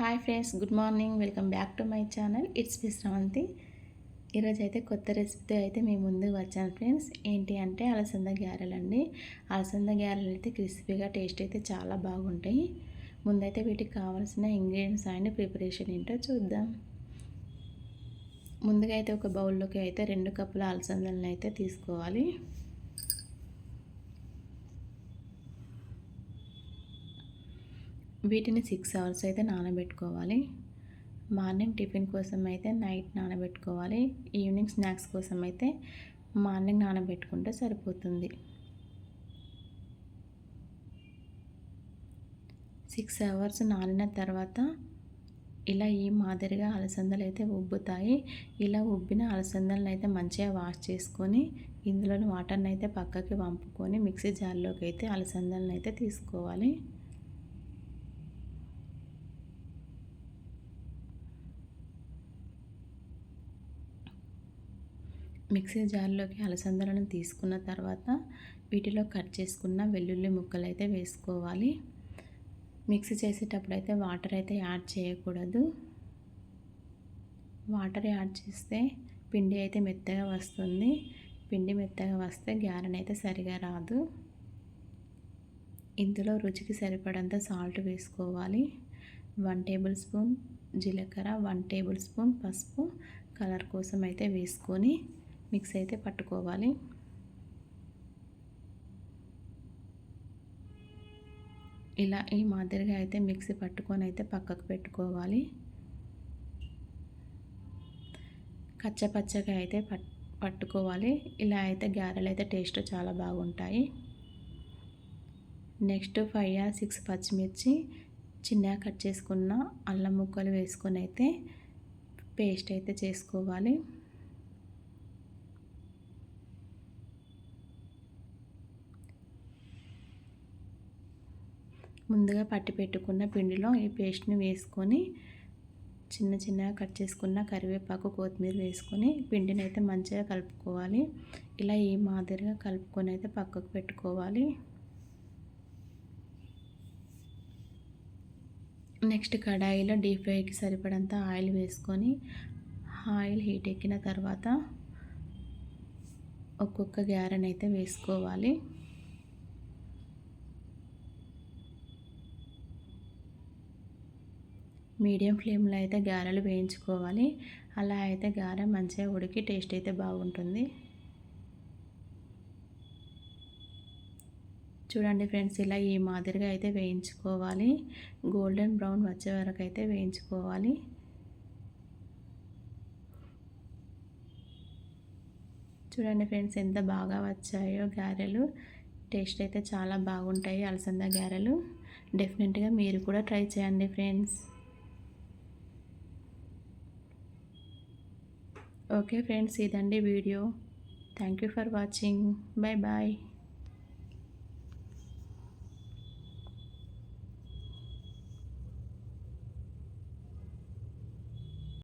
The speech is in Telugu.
Hi friends good morning. Welcome back to my channel. It's me Sravanthi ఈరోజు అయితే కొత్త రెసిపీతో అయితే మేము ముందుకు వచ్చాను ఫ్రెండ్స్. ఏంటి అంటే అలసంద గ్యారెలు అండి అలసంద గ్యారెలు అయితే క్రిస్పీగా టేస్ట్ అయితే చాలా బాగుంటాయి. ముందైతే వీటికి కావాల్సిన ఇంగ్రీడియంట్స్ అండ్ ప్రిపరేషన్ ఏంటో చూద్దాం. ముందుగా అయితే ఒక బౌల్లోకి అయితే రెండు కప్పుల అలసందలను అయితే తీసుకోవాలి. వీటిని సిక్స్ అవర్స్ అయితే నానబెట్టుకోవాలి. మార్నింగ్ టిఫిన్ కోసం అయితే నైట్ నానబెట్టుకోవాలి. ఈవినింగ్ స్నాక్స్ కోసం అయితే మార్నింగ్ నానబెట్టుకుంటే సరిపోతుంది. సిక్స్ అవర్స్ నానిన తర్వాత ఇలా ఈ మాదిరిగా అలసందలు అయితే ఉబ్బుతాయి. ఇలా ఉబ్బిన అలసందలను అయితే మంచిగా వాష్ చేసుకొని ఇందులోని వాటర్ని అయితే పక్కకి వంపుకొని మిక్సీ జార్లోకి అయితే అలసందలను అయితే తీసుకోవాలి. మిక్సీ జార్లోకి అలసందలను తీసుకున్న తర్వాత వీటిలో కట్ చేసుకున్న వెల్లుల్లి ముక్కలు అయితే వేసుకోవాలి. మిక్సీ చేసేటప్పుడు అయితే వాటర్ అయితే యాడ్ చేయకూడదు. వాటర్ యాడ్ చేస్తే పిండి అయితే మెత్తగా వస్తుంది. పిండి మెత్తగా వస్తే గ్యారెన్ అయితే సరిగా రాదు. ఇందులో రుచికి సరిపడంత సాల్ట్ వేసుకోవాలి. వన్ టేబుల్ స్పూన్ జీలకర్ర వన్ టేబుల్ స్పూన్ పసుపు కలర్ కోసం అయితే వేసుకొని మిక్స్ అయితే పట్టుకోవాలి. ఇలా ఈ మాదిరిగా అయితే మిక్సీ పట్టుకొని అయితే పక్కకు పెట్టుకోవాలి. కచ్చపచ్చగా అయితే పట్ పట్టుకోవాలి. ఇలా అయితే గారెలు అయితే టేస్ట్ చాలా బాగుంటాయి. నెక్స్ట్ ఫైవ్ ఆర్ సిక్స్ పచ్చిమిర్చి చిన్నగా కట్ చేసుకున్న అల్లం ముక్కలు వేసుకొని అయితే పేస్ట్ అయితే చేసుకోవాలి. ముందుగా పట్టి పెట్టుకున్న పిండిలో ఈ పేస్ట్ని వేసుకొని చిన్న చిన్నగా కట్ చేసుకున్న కరివేపాకు కొత్తిమీర వేసుకొని పిండిని అయితే మంచిగా కలుపుకోవాలి. ఇలా ఈ మాదిరిగా కలుపుకొని అయితే పక్కకు పెట్టుకోవాలి. నెక్స్ట్ కడాయిలో డీప్ ఫ్రైకి సరిపడంత ఆయిల్ వేసుకొని ఆయిల్ హీట్ ఎక్కిన తర్వాత ఒక్కొక్క గ్యారెన్ అయితే వేసుకోవాలి. మీడియం ఫ్లేమ్లో అయితే గారెలు వేయించుకోవాలి. అలా అయితే గారె మంచిగా ఉడికి టేస్ట్ అయితే బాగుంటుంది. చూడండి ఫ్రెండ్స్ ఇలా ఈ మాదిరిగా అయితే వేయించుకోవాలి. గోల్డెన్ బ్రౌన్ వచ్చే వరకు అయితే వేయించుకోవాలి. చూడండి ఫ్రెండ్స్ ఎంత బాగా వచ్చాయో గారెలు. టేస్ట్ అయితే చాలా బాగుంటాయి అలసంద గారెలు. డెఫినెట్గా మీరు కూడా ట్రై చేయండి ఫ్రెండ్స్. ఓకే ఫ్రెండ్స్ ఇదండి video. Thank you for watching bye bye